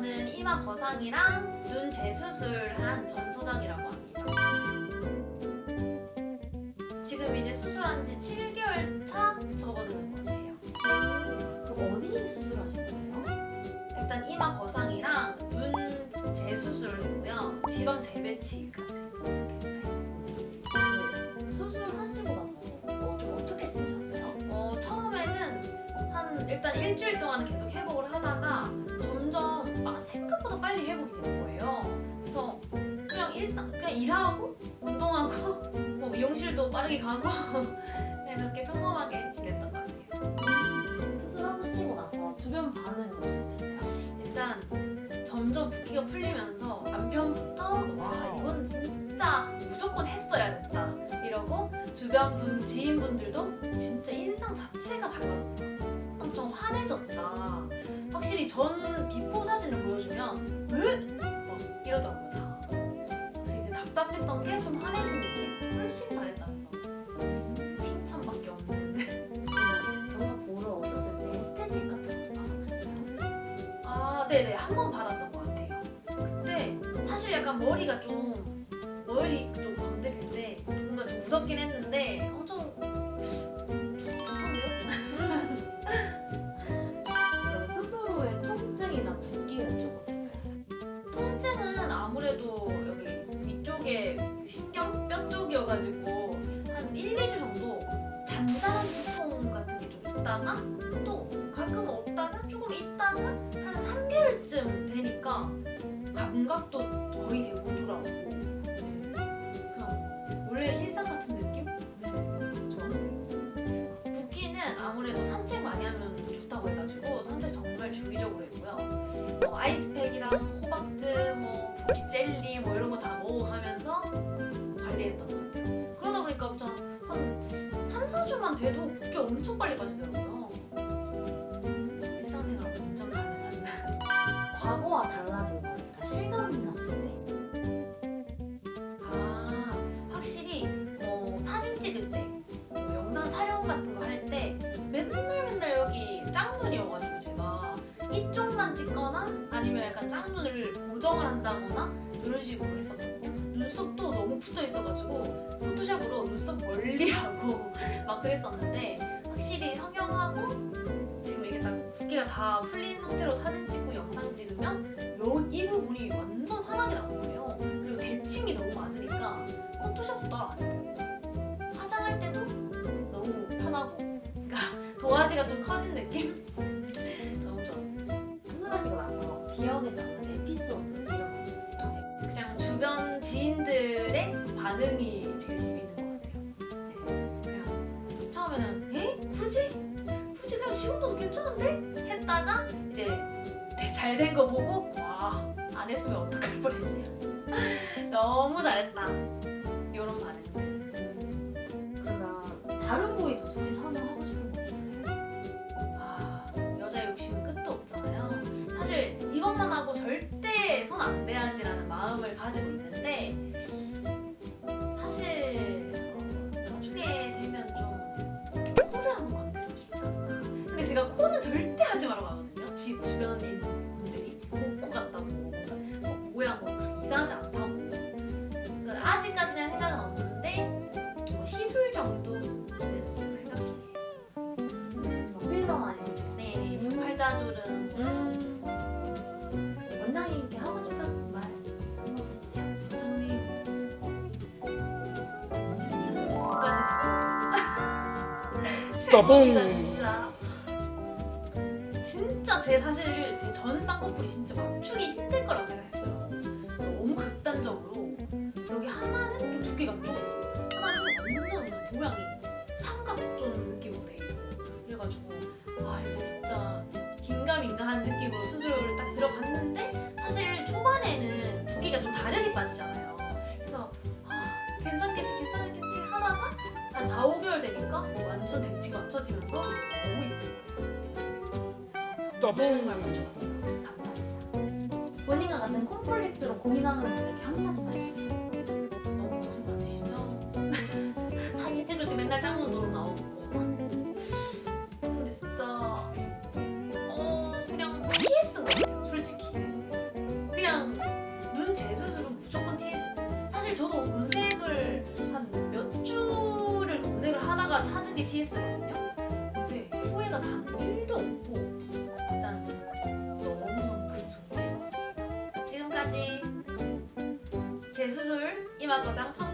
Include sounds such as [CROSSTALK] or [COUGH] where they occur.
저는 이마 거상이랑 눈 재수술한 전소장이라고 합니다. 지금 이제 수술한 지 7개월 차 접어드는 것 같아요. 그럼 어디 수술하신 거예요? 일단 이마 거상이랑 눈 재수술을 했고요. 지방 재배치까지 이렇게 했어요. 그 수술하시고 나서 어, 좀 어떻게 지내셨어요? 어, 처음에는 한 일단 일주일 동안은 계속 그냥 일하고 운동하고 뭐 미용실도 빠르게 가고 그냥 [LAUGHS] 그렇게 평범하게 지냈던 것 같아요. 수술 하시고 나서 주변 반응은 좀 어땠어요? 일단 점점 붓기가 풀리면서 남편부터 와 이건 진짜 무조건 했어야 됐다 이러고 주변 분 지인분들도 진짜 인상 자체가 달라졌다 엄청 환해졌다 확실히 전 비포 사진을 보여주면 왜? 네네. 한 번 받았던 것 같아요. 그때 사실 약간 머리가 좀 머리 좀 건드릴 때 뭔가 좀 무섭긴 했는데 엄청 좋던데요? 그럼 후에 통증이나 붓기는 좀 어땠어요? 통증은 아무래도 여기 위쪽에 신경 뼈 쪽이어가지고 3개월쯤 되니까 감각도 거의 되고 돌아오고 네. 그냥 원래 일상 같은 느낌? 네. 좋았어요. 붓기는 아무래도 산책 많이 하면 좋다고 해가지고 산책 정말 주기적으로 했고요. 뭐 아이스팩이랑 호박즙, 뭐 붓기 젤리 뭐 이런 거 다 먹어가면서 관리했던 것 같아요. 그러다 보니까 한 3, 4주만 돼도 붓기 엄청 빨리 빠지더라고요. 과거와 달라진 거니까 실감이 났을 때 아, 확실히 뭐 사진 찍을 때, 뭐 영상 촬영 같은 거 할 때 맨날 맨날 여기 짝눈이어가지고 제가 이쪽만 찍거나 아니면 약간 짝눈을 고정을 한다거나 이런 식으로 했었거든요. 눈썹도 너무 붙어 있어가지고 포토샵으로 눈썹 멀리 하고 [LAUGHS] 막 그랬었는데 확실히 성형하고 지금 이게 딱 붓기가 다 풀린 상태로 사진 도화지가 좀 커진 느낌? [LAUGHS] 너무 좋았어요. 수술하시고 나서 기억에 남는 에피소드 이런 거 있으세요? 그냥 주변 지인들의 반응이 제일 재밌는 것 같아요. 네, 처음에는 에? 굳이? 굳이 그냥 지금도 괜찮은데? 했다가 이제 잘 된 거 보고 와 안 했으면 어떡할 뻔했냐 [LAUGHS] 너무 잘했다 아직까지는 생각은 없는데 뭐 시술 정도는 계속 생각 중이에요 뭐 필러나 네 팔자주름 음. 원장님께 하고 싶은 말 한번 해주세요. 원장님 진짜 따봉. 진짜 진짜 제 사실 제 전 쌍꺼풀이 진짜 맞추기 힘들 거라고 생각했어요 모양이 삼각존 느낌으로 돼 있고 그래가지고 아 이거 진짜 긴가민가한 느낌으로 수술을 딱 들어갔는데 사실 초반에는 붓기가 좀 다르게 빠지잖아요. 그래서 아 괜찮겠지 괜찮겠지 하다가 한 4, 5개월 되니까 완전 대칭 맞춰지면서 너무 예쁜 거예요. 따봉. 정말 만족합니다 감사합니다. 본인과 같은 콤플렉스로 고민하는 분들께 한마디만 해주세요. 사실 저도 검색을 한 몇 주를 검색을 하다가 찾은 게 TS거든요. 근데 후회가 단 1도 없고 일단 너무너무 그 큰 소식이었습니다. 지금까지 제 수술 이마거상 선